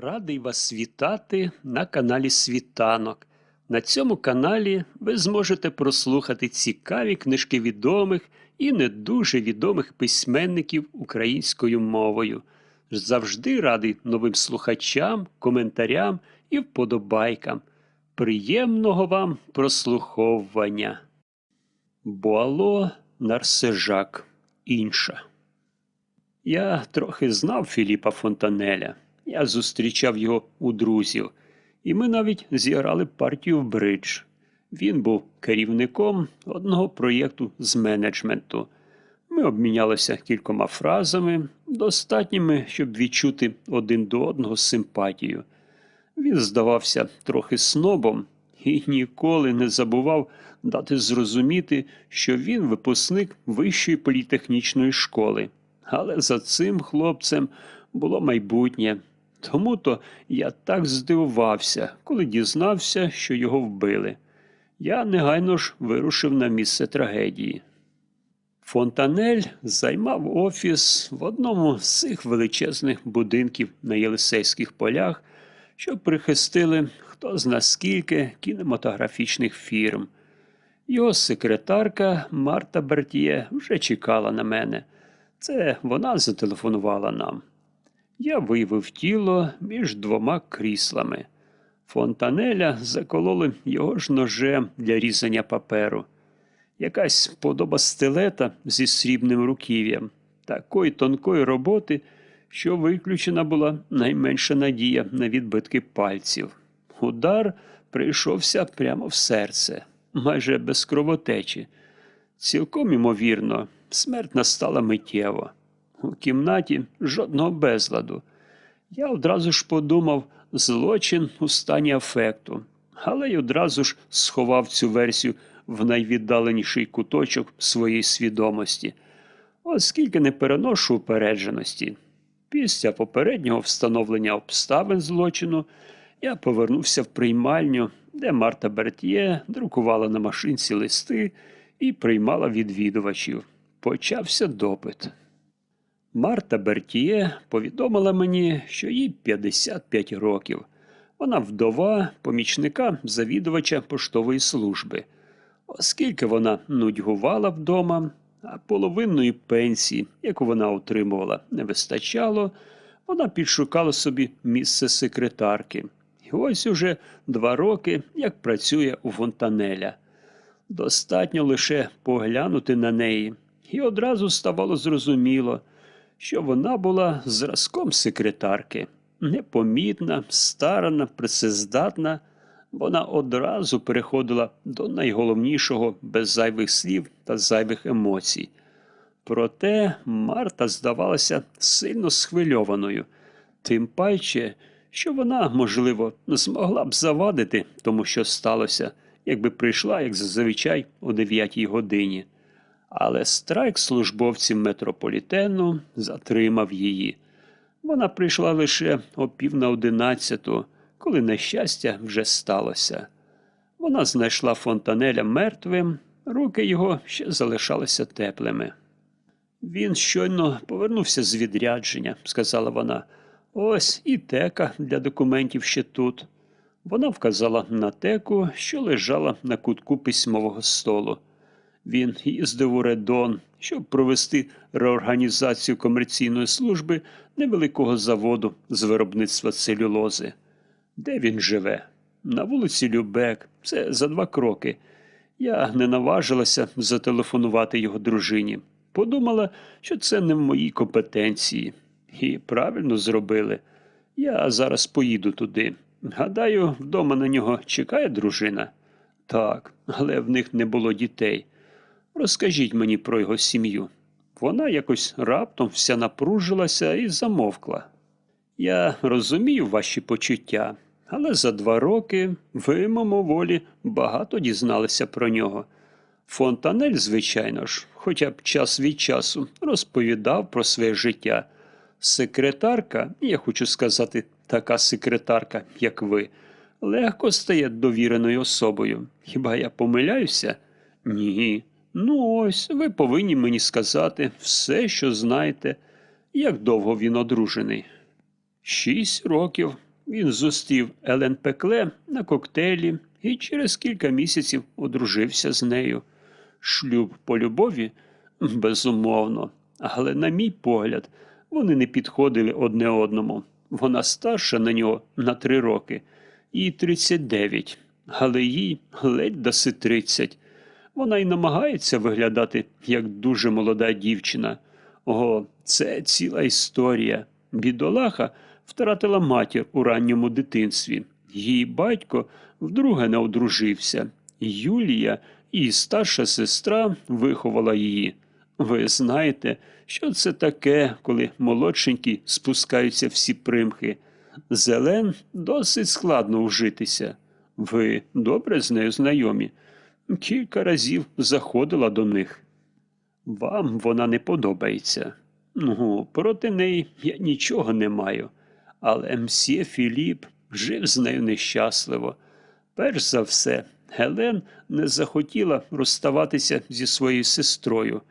Радий вас вітати на каналі Світанок. На цьому каналі ви зможете прослухати цікаві книжки відомих і не дуже відомих письменників українською мовою. Завжди радий новим слухачам, коментарям і вподобайкам. Приємного вам прослуховування. Буало Нарсежак. Інша. Я трохи знав Філіпа Фонтанеля. Я зустрічав його у друзів, і ми навіть зіграли партію в бридж. Він був керівником одного проєкту з менеджменту. Ми обмінялися кількома фразами, достатніми, щоб відчути один до одного симпатію. Він здавався трохи снобом і ніколи не забував дати зрозуміти, що він випускник вищої політехнічної школи. Але за цим хлопцем було майбутнє. Тому то я так здивувався, коли дізнався, що його вбили. Я негайно ж вирушив на місце трагедії. Фонтанель займав офіс в одному з цих величезних будинків на Єлисейських полях, що прихистили хто зна скільки кінематографічних фірм. Його секретарка Марта Бертіє вже чекала на мене. Це вона зателефонувала нам. Я виявив тіло між двома кріслами. Фонтанеля закололи його ж ножем для різання паперу. Якась подоба стилета зі срібним руків'ям, такої тонкої роботи, що виключена була найменша надія на відбитки пальців. Удар прийшовся прямо в серце, майже без кровотечі. Цілком імовірно, смерть настала миттєво. У кімнаті жодного безладу. Я одразу ж подумав злочин у стані афекту, але й одразу ж сховав цю версію в найвіддаленіший куточок своєї свідомості, оскільки не переношу упередженості. Після попереднього встановлення обставин злочину я повернувся в приймальню, де Марта Бертьє друкувала на машинці листи і приймала відвідувачів. Почався допит. Марта Бертіє повідомила мені, що їй 55 років. Вона вдова помічника завідувача поштової служби. Оскільки вона нудьгувала вдома, а половинної пенсії, яку вона отримувала, не вистачало, вона підшукала собі місце секретарки. І ось уже два роки, як працює у Фонтанеля. Достатньо лише поглянути на неї, і одразу ставало зрозуміло, що вона була зразком секретарки, непомітна, старана, працездатна. Вона одразу переходила до найголовнішого без зайвих слів та зайвих емоцій. Проте Марта здавалася сильно схвильованою, тим паче, що вона, можливо, змогла б завадити тому, що сталося, якби прийшла, як зазвичай, о 9 годині. Але страйк службовців метрополітену затримав її. Вона прийшла лише о пів на одинадцяту, коли нещастя вже сталося. Вона знайшла фонтанеля мертвим, руки його ще залишалися теплими. Він щойно повернувся з відрядження, сказала вона. Ось і тека для документів ще тут. Вона вказала на теку, що лежала на кутку письмового столу. Він їздив у Редон, щоб провести реорганізацію комерційної служби невеликого заводу з виробництва целюлози. Де він живе? На вулиці Любек, це за два кроки. Я не наважилася зателефонувати його дружині. Подумала, що це не в моїй компетенції. І правильно зробили. Я зараз поїду туди. Гадаю, вдома на нього чекає дружина? Так, але в них не було дітей. Розкажіть мені про його сім'ю. Вона якось раптом вся напружилася і замовкла. Я розумію ваші почуття, але за два роки ви, мимоволі, багато дізналися про нього. Фонтанель, звичайно ж, хоча б час від часу розповідав про своє життя. Секретарка, я хочу сказати, така секретарка, як ви, легко стає довіреною особою. Хіба я помиляюся? Ні. Ну, ось ви повинні мені сказати все, що знаєте, як довго він одружений. Шість років. він зустрів Елен Пекле на коктейлі і через кілька місяців одружився з нею. Шлюб по любові? Безумовно. Але, на мій погляд, вони не підходили одне одному. Вона старша на нього на три роки, їй 39, але їй ледь даси 30. Вона й намагається виглядати як дуже молода дівчина. О, це ціла історія. Бідолаха втратила матір у ранньому дитинстві. Її батько вдруге не одружився. Юлія, її старша сестра, виховала її. Ви знаєте, що це таке, коли молодшенькі спускаються всі примхи. Зелен досить складно вжитися. Ви добре з нею знайомі? Кілька разів заходила до них. Вам вона не подобається. Ну, проти неї я нічого не маю. Але мсьє Філіп жив з нею нещасливо. Перш за все, Гелен не захотіла розставатися зі своєю сестрою,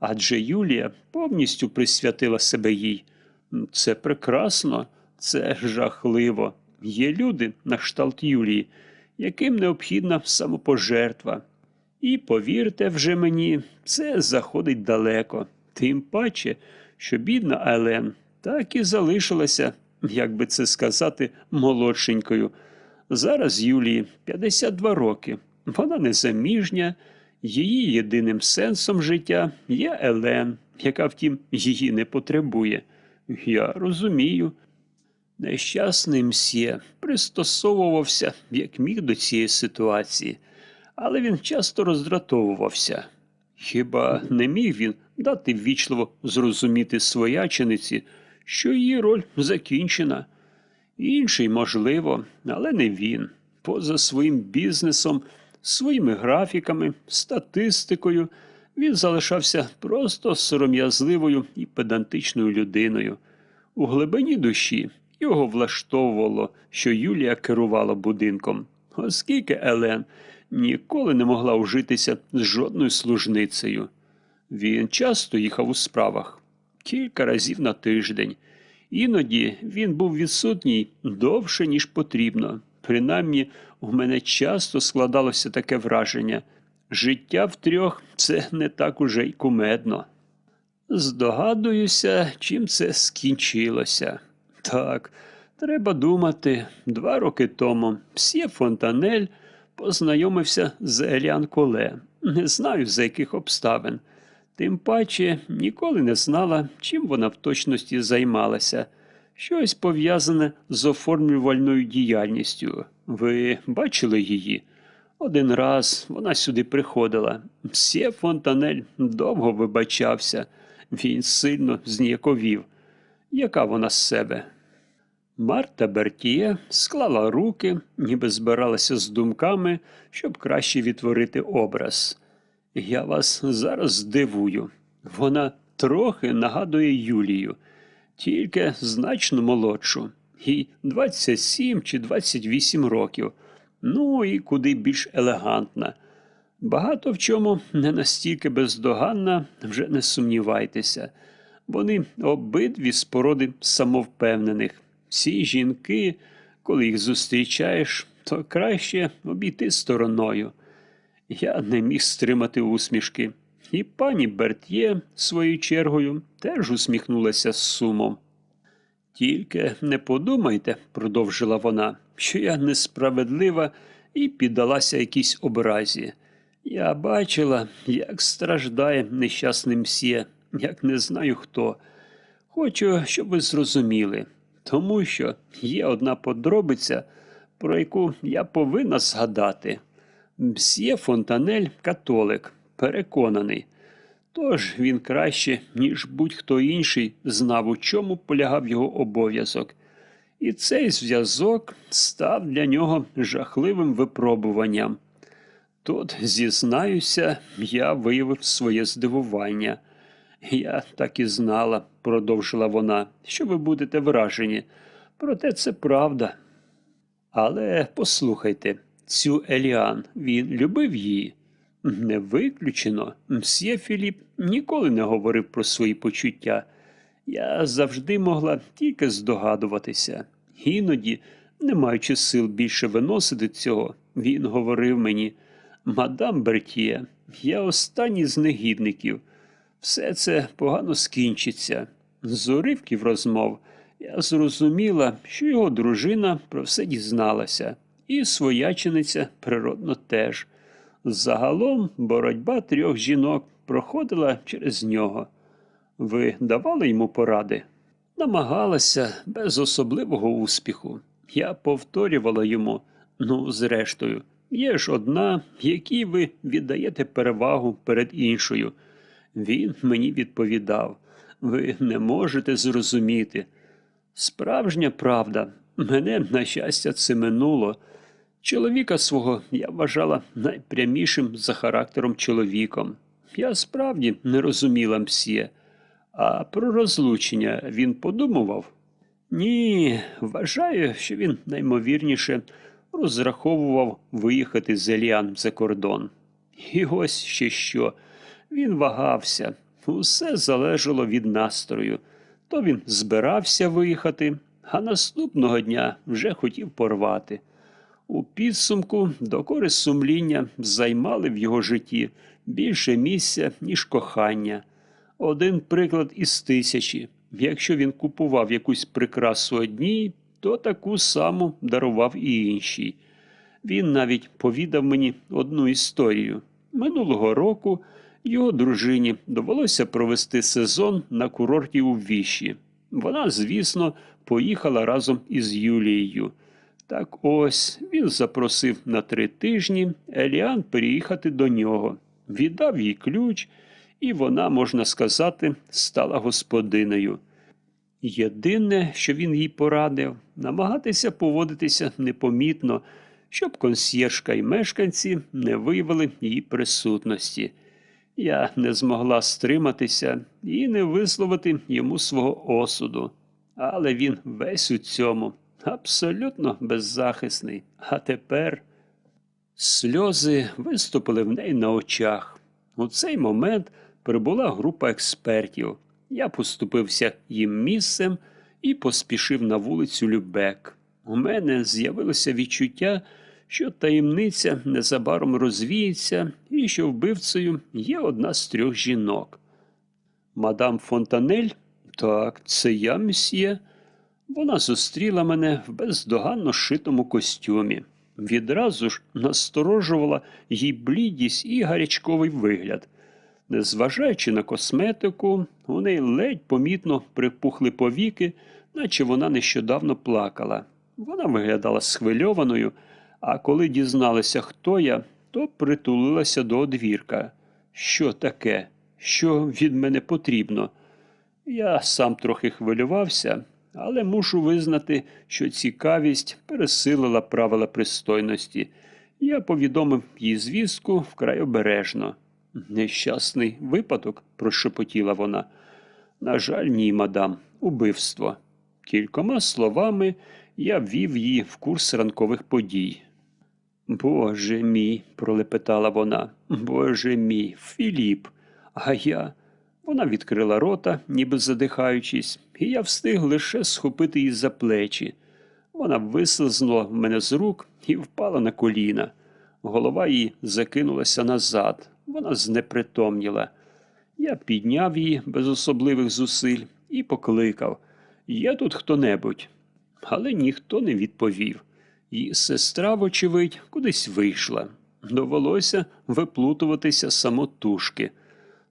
адже Юлія повністю присвятила себе їй. Це прекрасно, це жахливо. Є люди на кшталт Юлії, яким необхідна самопожертва. І повірте вже мені, це заходить далеко. Тим паче, що бідна Елен так і залишилася, як би це сказати, молодшенькою. Зараз Юлії 52 роки. Вона незаміжня, її єдиним сенсом життя є Елен, яка, втім, її не потребує. Я розумію. Нещасний мсьє пристосовувався, як міг до цієї ситуації, але він часто роздратовувався. Хіба не міг він дати ввічливо зрозуміти своячениці, що її роль закінчена? Інший, можливо, але не він. Поза своїм бізнесом, своїми графіками, статистикою, він залишався просто сором'язливою і педантичною людиною. У глибині душі його влаштовувало, що Юлія керувала будинком, оскільки Елен ніколи не могла ужитися з жодною служницею. Він часто їхав у справах кілька разів на тиждень. Іноді він був відсутній довше, ніж потрібно. Принаймні, у мене часто складалося таке враження життя втрьох це не так уже й кумедно. Здогадуюся, чим це скінчилося. Так, треба думати, два роки тому Псьє Фонтанель познайомився з Еліан Коле. Не знаю, за яких обставин. Тим паче ніколи не знала, чим вона в точності займалася. Щось пов'язане з оформлювальною діяльністю. Ви бачили її? Один раз вона сюди приходила. Мсьє Фонтанель довго вибачався. Він сильно зніяковів. Яка вона з себе? Марта Бертіє склала руки, ніби збиралася з думками, щоб краще відтворити образ. Я вас зараз здивую. Вона трохи нагадує Юлію, тільки значно молодшу. Їй 27 чи 28 років. Ну і куди більш елегантна. Багато в чому не настільки бездоганна, вже не сумнівайтеся. Вони обидві з породи самовпевнених. Всі жінки, коли їх зустрічаєш, то краще обійти стороною. Я не міг стримати усмішки, і пані Берт'є, своєю чергою, теж усміхнулася з сумом. Тільки не подумайте, продовжила вона, що я несправедлива і піддалася якійсь образі. Я бачила, як страждає нещасний мсьє, як не знаю хто. Хочу, щоб ви зрозуміли, тому що є одна подробиця, про яку я повинна згадати. Мсьє Фонтанель католик, переконаний. Тож він краще, ніж будь-хто інший, знав, у чому полягав його обов'язок. І цей зв'язок став для нього жахливим випробуванням. Тут, зізнаюся, я виявив своє здивування. Я так і знала, продовжила вона, що ви будете вражені. Проте це правда. Але послухайте, цю Еліан він любив її. Не виключено, мсьє Філіп ніколи не говорив про свої почуття. Я завжди могла тільки здогадуватися. Іноді Не маючи сил більше виносити цього, він говорив мені Мадам Бертіє, я останній з негідників. Все це погано скінчиться. З уривків розмов я зрозуміла, що його дружина про все дізналася, і своячениця природно теж. Загалом боротьба трьох жінок проходила через нього. Ви давали йому поради? Намагалася без особливого успіху. Я повторювала йому, ну, зрештою, є ж одна, якій ви віддаєте перевагу перед іншою. Він мені відповідав ви не можете зрозуміти. Справжня правда, мене, на щастя, це минуло. Чоловіка свого я вважала найпрямішим за характером чоловіком. Я справді не розуміла мсьє. А про розлучення він подумував? Ні, вважаю, що він наймовірніше розраховував виїхати з Еліан за кордон. І ось ще що. Він вагався. Усе залежало від настрою. То він збирався виїхати, а наступного дня вже хотів порвати. У підсумку докори сумління займали в його житті більше місця, ніж кохання. Один приклад із тисячі. Якщо він купував якусь прикрасу одній, то таку саму дарував і іншій. Він навіть повідав мені одну історію. Минулого року його дружині довелося провести сезон на курорті у Віші. Вона, звісно, поїхала разом із Юлією. Так ось він запросив на три тижні Еліан переїхати до нього, віддав їй ключ, і вона, можна сказати, стала господинею. Єдине, що він їй порадив, намагатися поводитися непомітно, щоб консьєржка і мешканці не виявили її присутності. Я не змогла стриматися і не висловити йому свого осуду. Але він весь у цьому абсолютно беззахисний. А тепер сльози виступили в неї на очах. У цей момент прибула група експертів. Я поступився їм місцем і поспішив на вулицю Любек. У мене з'явилося відчуття, що таємниця незабаром розвіється і що вбивцею є одна з трьох жінок. Мадам Фонтанель, так, це я, мсьє. Вона зустріла мене в бездоганно шитому костюмі. Відразу ж насторожувала їй блідість і гарячковий вигляд. Незважаючи на косметику, у неї ледь помітно припухли повіки, наче вона нещодавно плакала. Вона виглядала схвильованою, а коли дізналася, хто я, то притулилася до одвірка. Що таке? Що від мене потрібно? Я сам трохи хвилювався, але мушу визнати, що цікавість пересилила правила пристойності. Я повідомив їй звістку вкрай обережно. Нещасний випадок, прошепотіла вона. На жаль, ні, мадам, убивство. Кількома словами я ввів її в курс ранкових подій. Боже мій, пролепетала вона. Боже мій, Філіп. А я. Вона відкрила рота, ніби задихаючись, і я встиг лише схопити її за плечі. Вона вислизнула в мене з рук і впала на коліна. Голова її закинулася назад. Вона знепритомніла. Я підняв її без особливих зусиль і покликав Є тут хто-небудь. Але ніхто не відповів. Її сестра, вочевидь, кудись вийшла. Довелося виплутуватися самотужки.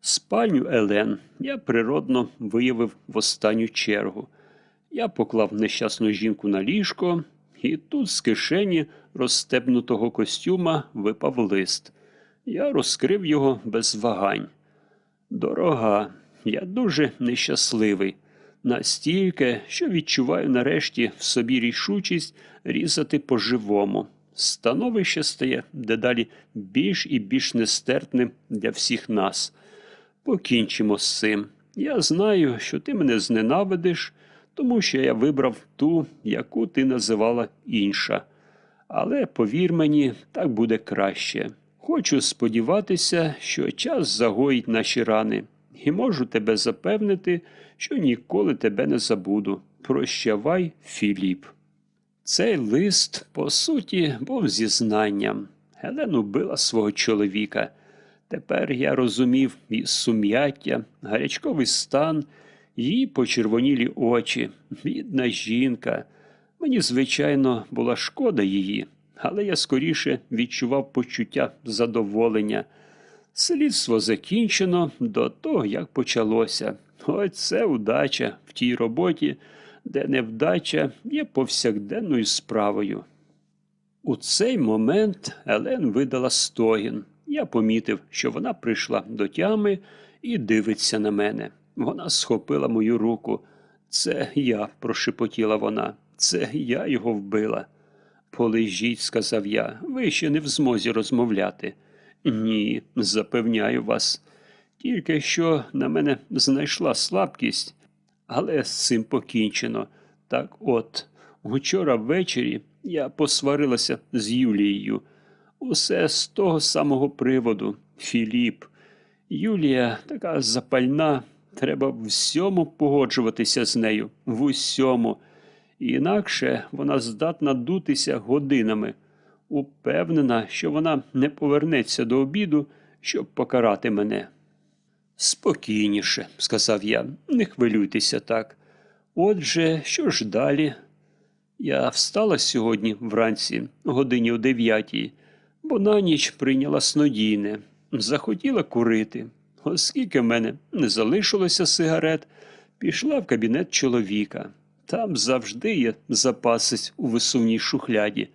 Спальню Елен я природно виявив в останню чергу. Я поклав нещасну жінку на ліжко, і тут з кишені розстебнутого костюма випав лист. Я розкрив його без вагань. Дорога, я дуже нещасливий, настільки, що відчуваю нарешті в собі рішучість різати по-живому. Становище стає дедалі більш і більш нестерпним для всіх нас. Покінчимо з цим. Я знаю, що ти мене зненавидиш, тому що я вибрав ту, яку ти називала інша. Але повір мені, так буде краще. Хочу сподіватися, що час загоїть наші рани, і можу тебе запевнити, що ніколи тебе не забуду. Прощавай, Філіп. Цей лист, по суті, був зізнанням. Гелен убила свого чоловіка. Тепер я розумів і сум'яття, гарячковий стан, її почервонілі очі, бідна жінка. Мені, звичайно, була шкода її, але я скоріше відчував почуття задоволення. Слідство закінчено до того, як почалося. Ось це удача в тій роботі, де невдача є повсякденною справою. У цей момент Елен видала стогін. Я помітив, що вона прийшла до тями і дивиться на мене. Вона схопила мою руку. Це я, прошепотіла вона. Це я його вбила. Полежіть, сказав я, ви ще не в змозі розмовляти. Ні, запевняю вас. Тільки що на мене знайшла слабкість, але з цим покінчено. Так от, учора ввечері я посварилася з Юлією. Усе з того самого приводу. Філіп. Юлія така запальна, треба всьому погоджуватися з нею, в усьому. Інакше вона здатна дутися годинами. Упевнена, що вона не повернеться до обіду, щоб покарати мене. Спокійніше, сказав я, не хвилюйтеся так. Отже, що ж далі? Я встала сьогодні вранці, годині о дев'ятій, бо на ніч прийняла снодійне, захотіла курити. Оскільки в мене не залишилося сигарет, пішла в кабінет чоловіка. Там завжди є запасись у висувній шухляді.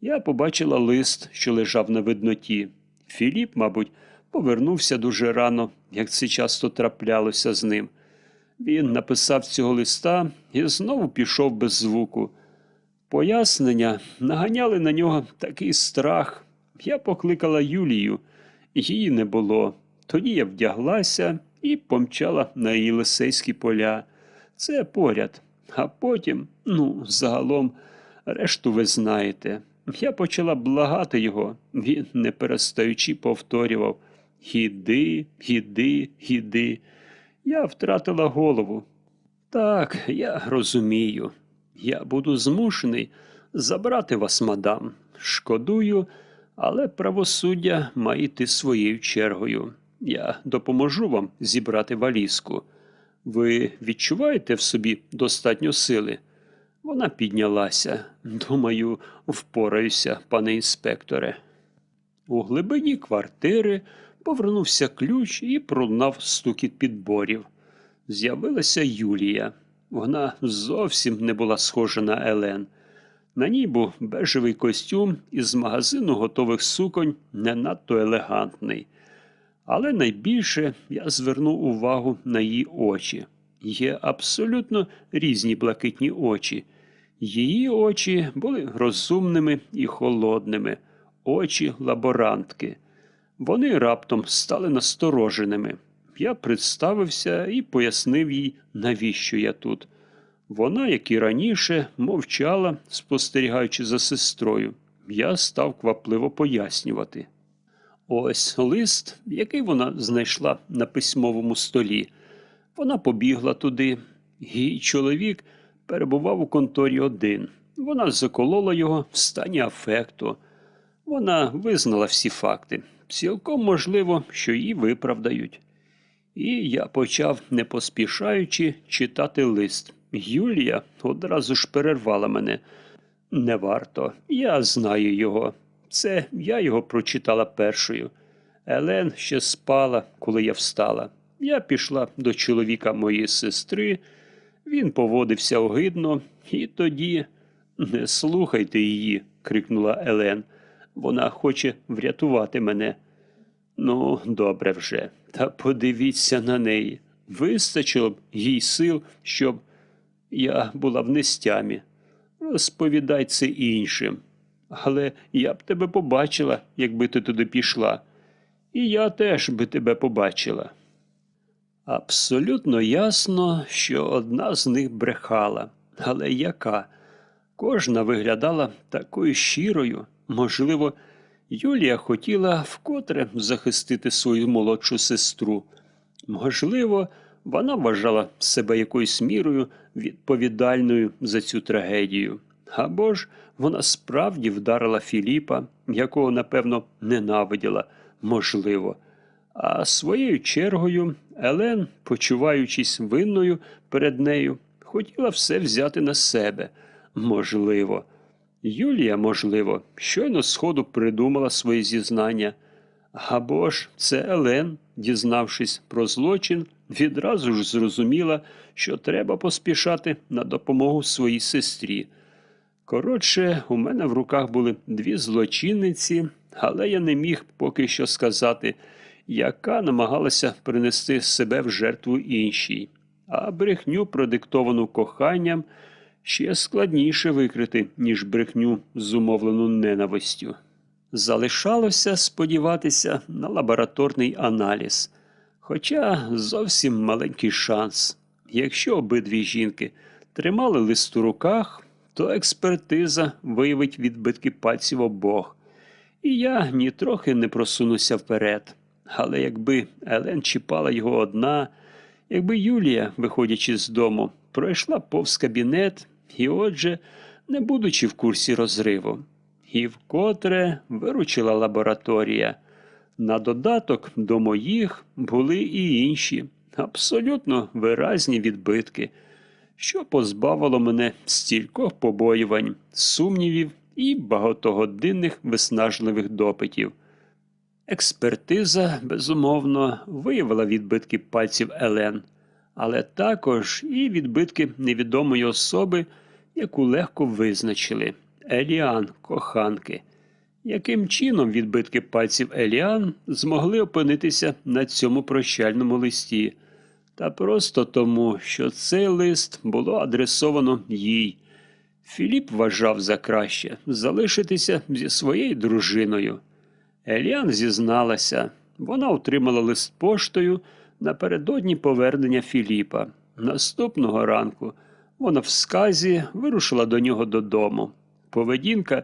Я побачила лист, що лежав на видноті. Філіп, мабуть, повернувся дуже рано, як це часто траплялося з ним. Він написав цього листа і знову пішов без звуку. Пояснення наганяли на нього такий страх. Я покликала Юлію, її не було. Тоді я вдяглася і помчала на Єлисейські поля. Це поряд. А потім, ну, загалом, решту ви знаєте. Я почала благати його, він, не перестаючи, повторював Іди, іди, іди. Я втратила голову. Так, я розумію. Я буду змушений забрати вас, мадам. Шкодую, але правосуддя має йти своєю чергою. Я допоможу вам зібрати валізку. Ви відчуваєте в собі достатньо сили? Вона піднялася. Думаю, впораюся, пане інспекторе. У глибині квартири повернувся ключ і пролунав стукіт підборів. З'явилася Юлія. Вона зовсім не була схожа на Елен. На ній був бежевий костюм із магазину готових суконь не надто елегантний. Але найбільше я звернув увагу на її очі. Є абсолютно різні блакитні очі. Її очі були розумними і холодними, очі лаборантки. Вони раптом стали настороженими. Я представився і пояснив їй, навіщо я тут. Вона, як і раніше, мовчала, спостерігаючи за сестрою. Я став квапливо пояснювати. Ось лист, який вона знайшла на письмовому столі. Вона побігла туди. Її чоловік перебував у конторі один. Вона заколола його в стані афекту. Вона визнала всі факти. Цілком можливо, що її виправдають. І я почав, не поспішаючи, читати лист. Юлія одразу ж перервала мене. Не варто, я знаю його. Це я його прочитала першою. Елен ще спала, коли я встала. Я пішла до чоловіка моєї сестри, він поводився огидно, і тоді. Не слухайте її, крикнула Елен. Вона хоче врятувати мене. Ну, добре вже, та подивіться на неї. Вистачило б їй сил, щоб я була в нестямі. Розповідай це іншим. Але я б тебе побачила, якби ти туди пішла. І я теж би тебе побачила. Абсолютно ясно, що одна з них брехала. Але яка? Кожна виглядала такою щирою. Можливо, Юлія хотіла вкотре захистити свою молодшу сестру. Можливо, вона вважала себе якоюсь мірою відповідальною за цю трагедію. Або ж вона справді вдарила Філіпа, якого, напевно, ненавиділа, можливо. А своєю чергою Елен, почуваючись винною перед нею, хотіла все взяти на себе. Можливо. Юлія, можливо, щойно сходу придумала свої зізнання. Або ж це Елен, дізнавшись про злочин, відразу ж зрозуміла, що треба поспішати на допомогу своїй сестрі. Коротше, у мене в руках були дві злочинниці, але я не міг поки що сказати, яка намагалася принести себе в жертву іншій, а брехню, продиктовану коханням, ще складніше викрити, ніж брехню, зумовлену ненавистю. Залишалося сподіватися на лабораторний аналіз, хоча зовсім маленький шанс. Якщо обидві жінки тримали лист у руках, то експертиза виявить відбитки пальців обох. І я нітрохи не просунуся вперед. Але якби Елен чіпала його одна, якби Юлія, виходячи з дому, пройшла повз кабінет і, отже, не будучи в курсі розриву, і вкотре виручила лабораторія. На додаток до моїх були і інші, абсолютно виразні відбитки, що позбавило мене стількох побоювань, сумнівів і багатогодинних виснажливих допитів. Експертиза, безумовно, виявила відбитки пальців Елен, але також і відбитки невідомої особи, яку легко визначили Еліан коханки. Яким чином відбитки пальців Еліан змогли опинитися на цьому прощальному листі? Та просто тому, що цей лист було адресовано їй. Філіп вважав за краще залишитися зі своєю дружиною. Еліан зізналася, вона отримала лист поштою напередодні повернення Філіпа. Наступного ранку вона в сказі вирушила до нього додому. Поведінка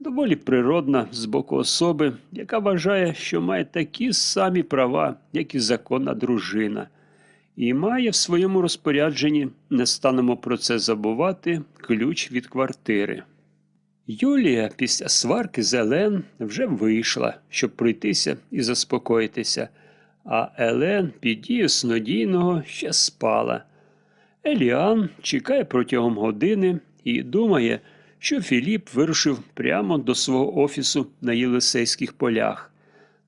доволі природна з боку особи, яка вважає, що має такі самі права, як і законна дружина, і має в своєму розпорядженні, не станемо про це забувати, ключ від квартири. Юлія після сварки з Елен вже вийшла, щоб пройтися і заспокоїтися, а Елен під дією снодійного ще спала. Еліан чекає протягом години і думає, що Філіп вирушив прямо до свого офісу на Єлисейських полях.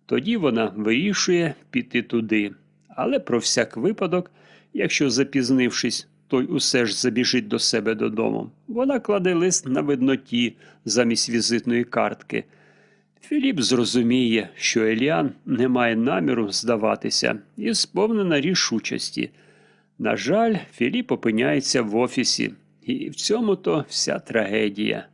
Тоді вона вирішує піти туди. Але про всяк випадок, якщо запізнившись, той усе ж забіжить до себе додому, вона кладе лист на видноті замість візитної картки. Філіп зрозуміє, що Еліан не має наміру здаватися і сповнена рішучості. На жаль, Філіп опиняється в офісі, і в цьому то вся трагедія.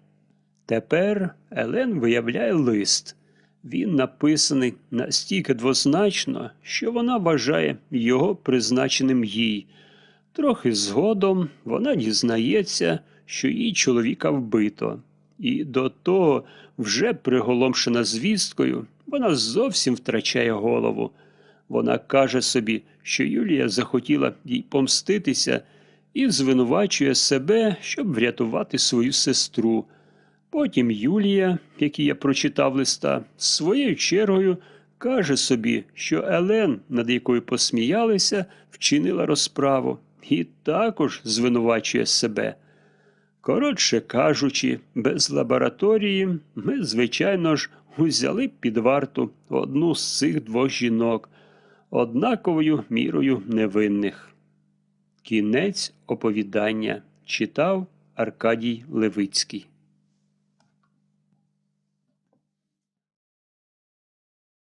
Тепер Елен виявляє лист. Він написаний настільки двозначно, що вона вважає його призначеним їй. Трохи згодом вона дізнається, що її чоловіка вбито, і до того, вже приголомшена звісткою, вона зовсім втрачає голову. Вона каже собі, що Юлія захотіла їй помститися і звинувачує себе, щоб врятувати свою сестру. Потім Юлія, який я прочитав листа, своєю чергою каже собі, що Елен, над якою посміялися, вчинила розправу, і також звинувачує себе. Коротше кажучи, без лабораторії ми, звичайно ж, узяли під варту одну з цих двох жінок, однаковою мірою невинних. Кінець оповідання читав Аркадій Левицький.